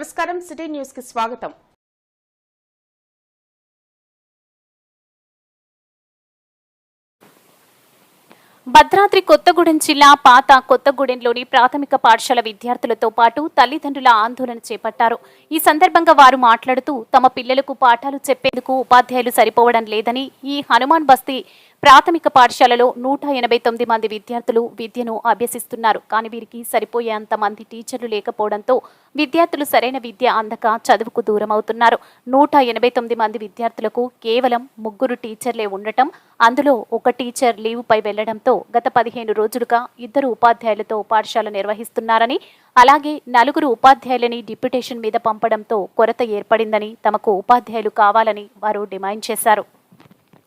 నమస్కారం సిటీ న్యూస్కి స్వాగతం. భద్రాద్రి కొత్తగూడెం జిల్లా పాత కొత్తగూడెంలోని ప్రాథమిక పాఠశాల విద్యార్థులతో పాటు తల్లిదండ్రుల ఆందోళన చేపట్టారు. ఈ సందర్భంగా వారు మాట్లాడుతూ తమ పిల్లలకు పాఠాలు చెప్పేందుకు ఉపాధ్యాయులు సరిపోవడం లేదని ఈ హనుమాన్ బస్తీ ప్రాథమిక పాఠశాలలో నూట ఎనభై తొమ్మిది మంది విద్యార్థులు విద్యను అభ్యసిస్తున్నారు. కానీ వీరికి సరిపోయేంత మంది టీచర్లు లేకపోవడంతో విద్యార్థులు సరైన విద్య అందక చదువుకు దూరం అవుతున్నారు నూట ఎనభై తొమ్మిది మంది విద్యార్థులకు కేవలం ముగ్గురు టీచర్లే ఉండటం అందులో ఒక టీచర్ లీవుపై వెళ్ళడంతో గత పదిహేను రోజులుగా ఇద్దరు ఉపాధ్యాయులతో పాఠశాల నిర్వహిస్తున్నారని అలాగే నలుగురు ఉపాధ్యాయులని డిప్యుటేషన్ మీద పంపడంతో కొరత ఏర్పడిందని తమకు ఉపాధ్యాయులు కావాలని వారు డిమాండ్ చేశారు.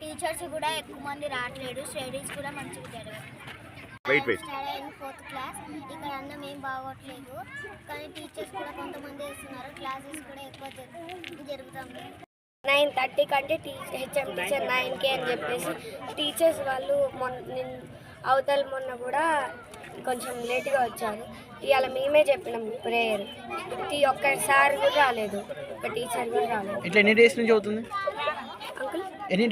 టీచర్స్ కూడా ఎక్కువ మంది రావట్లేదు. స్టడీస్ కూడా మంచిగా జరగదు wait wait studying fourth class ఇక్కడ అన్నం ఏం బాగోట్లేదు. కానీ టీచర్స్ కూడా కొంతమంది వేస్తున్నారు. క్లాసెస్ కూడా ఎక్కువ జరు- జరుగుతుంది నైన్ థర్టీ కంటే హెచ్ఎం టీచర్ నైన్కి అని చెప్పేసి టీచర్స్ వాళ్ళు మొన్న నిన్ అవతల మొన్న కూడా కొంచెం లేట్గా వచ్చారు. ఇవాళ మేమే చెప్పినాం ప్రేయర్. ప్రతి ఒక్కసారి కూడా రాలేదు. ఒక టీచర్ కూడా రాలేదు. ఇట్లా ఎన్ని డేస్ నుంచి అవుతుంది? అంకుల్? ఎన్ని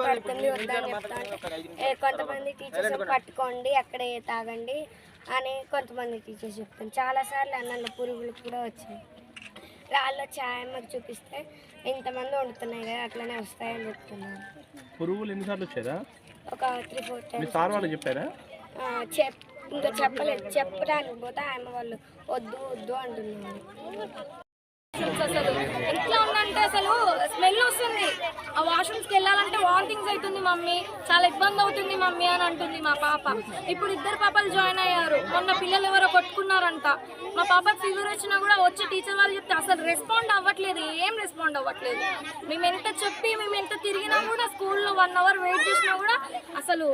పడుతుంది వద్దని చెప్తా అంటే, ఏ, కొంతమంది టీచర్స్ పట్టుకోండి అక్కడే తాగండి అని కొంతమంది టీచర్స్ చెప్తాను చాలాసార్లు అన్నంలో పురుగులు కూడా వచ్చాయి. రాళ్ళు ఛాయ్ మాకు చూపిస్తే ఇంతమంది వండుతున్నాయి కదా అట్లనే వస్తాయని చెప్తున్నారు. పురుగులు ఎన్నిసార్లు వచ్చారా ఒక త్రీ ఫోర్ మీ టైమ్స్ సార్ వాళ్ళు చెప్పారా? చెప్ ఇంకా చెప్పలేదు. చెప్పడానికి పోతే ఆమె వాళ్ళు వద్దు వద్దు అంటున్నారు. అసలు. ఎట్లా ఉందంటే అసలు స్మెల్ వస్తుంది. ఆ వాష్రూమ్స్కి వెళ్ళాలంటే వామిటింగ్స్ అవుతుంది మమ్మీ. చాలా ఇబ్బంది అవుతుంది మమ్మీ అని అంటుంది మా పాప. ఇప్పుడు ఇద్దరు పాపలు జాయిన్ అయ్యారు. మొన్న పిల్లలు ఎవరో కొట్టుకున్నారంట. మా పాపకి ఫీవర్ వచ్చినా కూడా వచ్చి టీచర్ వాళ్ళు చెప్తే అసలు రెస్పాండ్ అవ్వట్లేదు. ఏం రెస్పాండ్ అవ్వట్లేదు? మేము ఎంత చెప్పి మేము ఎంత తిరిగినా కూడా స్కూల్లో వన్ అవర్ వెయిట్ చేసినా కూడా అసలు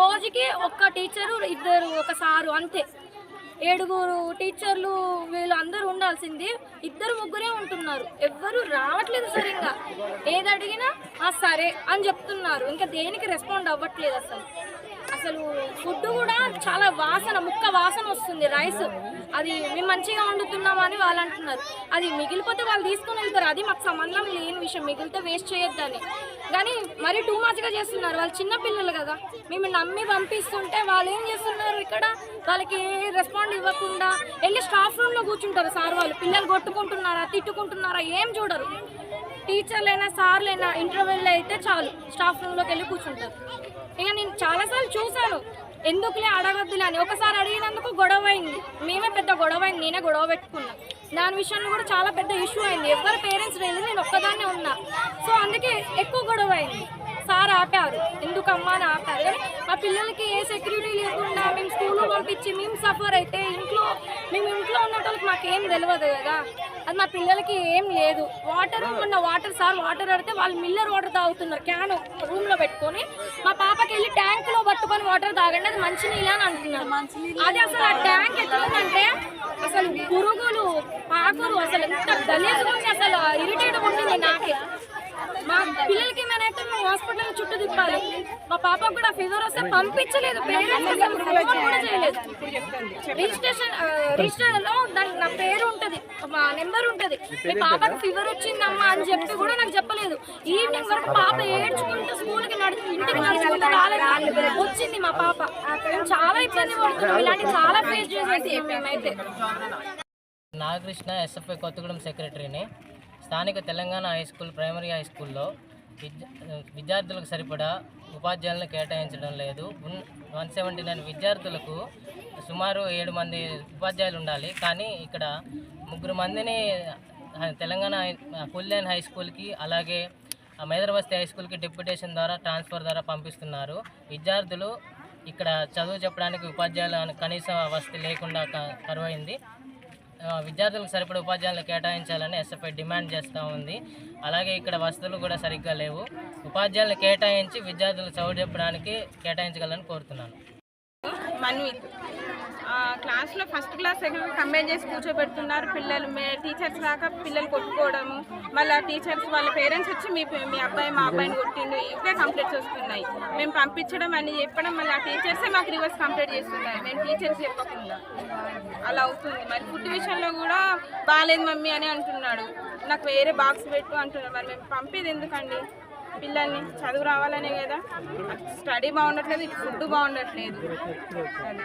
రోజుకి ఒక్క టీచరు ఇద్దరు ఒక సారు అంతే. ఏడుగురు టీచర్లు వీళ్ళందరూ ఉండాల్సింది ఇద్దరు ముగ్గురే ఉంటున్నారు. ఎవ్వరు రావట్లేదు సరిగ్గా. ఏది అడిగినా "ఆ, సరే అని చెప్తున్నారు. ఇంకా దేనికి రెస్పాండ్ అవ్వట్లేదు అసలు. అసలు ఫుడ్ కూడా చాలా వాసన ముక్క వాసన వస్తుంది రైస్. అది మేము మంచిగా వండుతున్నామని వాళ్ళు అంటున్నారు. అది మిగిలిపోతే వాళ్ళు తీసుకొని వెళ్తారు. అది మాకు సంబంధం లేని విషయం. మిగిలితే వేస్ట్ చేయొద్దని. కానీ మరీ టూ మచ్గా చేస్తున్నారు. వాళ్ళు చిన్నపిల్లలు కదా. మేము నమ్మి పంపిస్తుంటే వాళ్ళు ఏం ఇక్కడ వాళ్ళకి రెస్పాండ్ ఇవ్వకుండా వెళ్ళి స్టాఫ్ రూమ్లో కూర్చుంటారు సార్ వాళ్ళు. పిల్లలు కొట్టుకుంటున్నారా తిట్టుకుంటున్నారా ఏం చూడరు. టీచర్లైనా సార్లైనా ఇంటర్వెల్ అయితే చాలు. స్టాఫ్ రూమ్లోకి వెళ్ళి కూర్చుంటారు. ఇక నేను చాలాసార్లు చూశాను. ఎందుకులే అడగద్దులే అని ఒకసారి అడిగినందుకు గొడవ అయింది. మేమే పెద్ద గొడవ అయింది. నేనే గొడవ పెట్టుకున్నా. దాని విషయంలో కూడా చాలా పెద్ద ఇష్యూ అయింది. ఎవరు పేరెంట్స్ లేదు నేను ఒక్కదాన్నే ఉన్నా. సో అందుకే ఎక్కువ గొడవ అయింది. సార్ ఆపారు. ఎందుకమ్మా అని ఆపారు. కానీ మా పిల్లలకి ఏ సెక్యూరిటీ లేకుండా మేము స్కూల్లో పంపించి మేము సఫర్ అయితే ఇంట్లో మేము ఇంట్లో ఉన్నట్టు మాకేం తెలియదు కదా. అది మా పిల్లలకి ఏం లేదు. వాటర్ మొన్న వాటర్ సార్ వాటర్ ఆడితే వాళ్ళు మిల్లర్ వాటర్ తాగుతున్నారు. క్యాన్ రూమ్లో పెట్టుకొని మా పాపకి వెళ్ళి ట్యాంక్లో పట్టుకొని వాటర్ తాగండి. అది మంచి నీళ్ళు అని అంటున్నారు. అది అసలు ఆ ట్యాంక్ ఎట్లుందంటే అసలు పురుగులు పాకులు అసలు ఎంత గలీజ్ అసలు ఇరిటేట్ ఉంటుంది నాకే. మా పిల్లలకి ఏమైనా హాస్పిటల్ చుట్టూ తిప్పాలి. మా పాపకు కూడా ఫీవర్ వస్తే పంపించలేదు. పేరెంట్స్ కూడా చేయలేదు. రిజిస్ట్రేషన్ ఆ, రిజిస్టర్లో దాని నా పేరు ఉంటది. మా నెంబర్ ఉంటది. మీ పాపకు ఫీవర్ వచ్చిందమ్మా అని చెప్పి కూడా నాకు చెప్పలేదు. ఈవినింగ్ వరకు పాప ఏడ్చుకుంటూ స్కూల్కి నడుచు ఇంటికి నడుచుకుంటూ రాలేదు. వచ్చింది మా పాప. చాలా ఇబ్బంది పడుతున్నాం ఇలాంటి చాలా ఫేస్ చేసేసి మేమైతే. నాగకృష్ణ ఎస్ఎఫ్ఐ కొత్తగూడెం సెక్రటరీని స్థానిక Telangana high school primary high స్కూల్లో విద్యార్థులకు సరిపడా ఉపాధ్యాయులను కేటాయించడం లేదు. వన్ సెవెంటీ నైన్ విద్యార్థులకు సుమారు ఏడు మంది ఉపాధ్యాయులు ఉండాలి. కానీ ఇక్కడ ముగ్గురు మందిని తెలంగాణ పుల్లెన్ హై స్కూల్కి అలాగే ఆ హై స్కూల్కి డిప్యుటేషన్ ద్వారా ట్రాన్స్ఫర్ ద్వారా పంపిస్తున్నారు. విద్యార్థులు ఇక్కడ చదువు చెప్పడానికి ఉపాధ్యాయులు కనీస వసతి లేకుండా క- కరువైంది. విద్యార్థులకు సరిపడే ఉపాధ్యాయులను కేటాయించాలని ఎస్ఎఫ్ఐ డిమాండ్ చేస్తూ ఉంది. అలాగే ఇక్కడ వసతులు కూడా సరిగ్గా లేవు. ఉపాధ్యాయులను కేటాయించి విద్యార్థులకు చదువు చెప్పడానికి కేటాయించగలని కోరుతున్నాను క్లాస్లో first class second class combine చేసి కూర్చోబెడుతున్నారు పిల్లలు. మే టీచర్స్ దాకా పిల్లలు కొట్టుకోవడము. మళ్ళీ టీచర్స్ వాళ్ళ పేరెంట్స్ వచ్చి మీ మీ అబ్బాయి మా అబ్బాయిని కొట్టిండు. ఇవే కంప్లైంట్స్ వస్తున్నాయి మేము పంపించడం అని చెప్పడం మళ్ళీ ఆ టీచర్సే మాకు రివర్స్ కంప్లైంట్ చేస్తున్నారు. మేము టీచర్స్ చెప్పకుండా. అలా అవుతుంది. మరి ఫుడ్ విషయంలో కూడా బాగాలేదు మమ్మీ అని అంటున్నాడు. నాకు వేరే బాక్స్ పెట్టు అంటున్నాడు. మరి మేము పంపేది ఎందుకండి? పిల్లల్ని చదువు రావాలనే కదా. స్టడీ బాగుండట్లేదు ఇటు ఫుడ్ బాగుండట్లేదు. అది